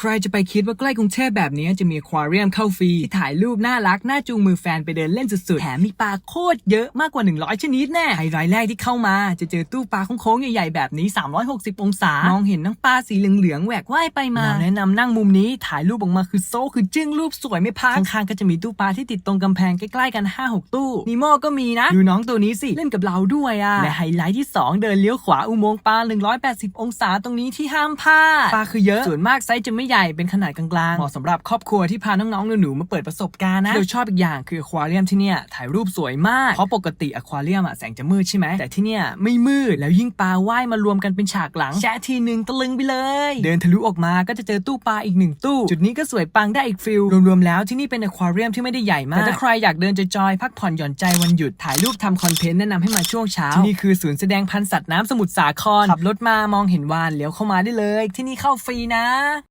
ใครจะไปคิดว่าใกล้กรุงเทพแบบนี้จะมีควาเรียมเข้าฟรี ที่ถ่ายรูปน่ารัก น่าจูงมือแฟนไปเดินเล่นสุดๆ แถมมีปลาโคตรเยอะมากกว่า 100 ชนิดแน่ไฮไลท์แรกที่เข้ามา จะเจอตู้ปลาโค้งๆใหญ่ๆแบบนี้ 360 องศา มองเห็นทั้งปลาสีเหลืองๆแหวกว่ายไปมาแล้วแนะนำนั่งมุมนี้ถ่ายรูปออกมาคือโซคือจึ้งรูปสวยไม่พักข้างๆก็จะมีตู้ปลาที่ติดตรงกำแพงใกล้ๆกัน 5-6 ตู้นีโมก็มีนะดูน้องตัวนี้สิเล่นกับเราด้วยอะและไฮไลท์ที่ 2 เดินเลี้ยวขวาอุโมงค์ปลา180 องศาตรงนี้ที่ห้ามพลาดปลาคือเยอะส่วนมากไซจะไม่ใหญ่เป็นขนาดกลางๆเหมาะสำหรับครอบครัวที่พาน้องๆหนูๆมาเปิดประสบการณ์นะเราชอบอีกอย่างคืออควาเรียมที่เนี่ยถ่ายรูปสวยมากเพราะปกติอควาเรียมอะแสงจะมืดใช่ไหมแต่ที่เนี่ยไม่มืดแล้วยิ่งปลาว่ายมารวมกันเป็นฉากหลังแชะทีหนึ่งตะลึงไปเลย เดินทะลุออกมาก็จะเจอตู้ปลาอีกหนึ่งตู้ จุดนี้ก็สวยปังได้อีกฟิลรวมๆแล้วที่นี่เป็นอควาเรียมที่ไม่ได้ใหญ่มากแต่ถ้าใครอยากเดินจอยๆพักผ่อนหย่อนใจวันหยุดถ่ายรูปทำคอนเทนต์แนะนำให้มาช่วงเช้าที่นี่คือศูนย์แสดงพันธุ์สัตว์น้ำสมุทรสาครขับรถมามองเห็นวานเลี้ยวเข้ามาได้เลย ที่นี่เข้าฟรีนะ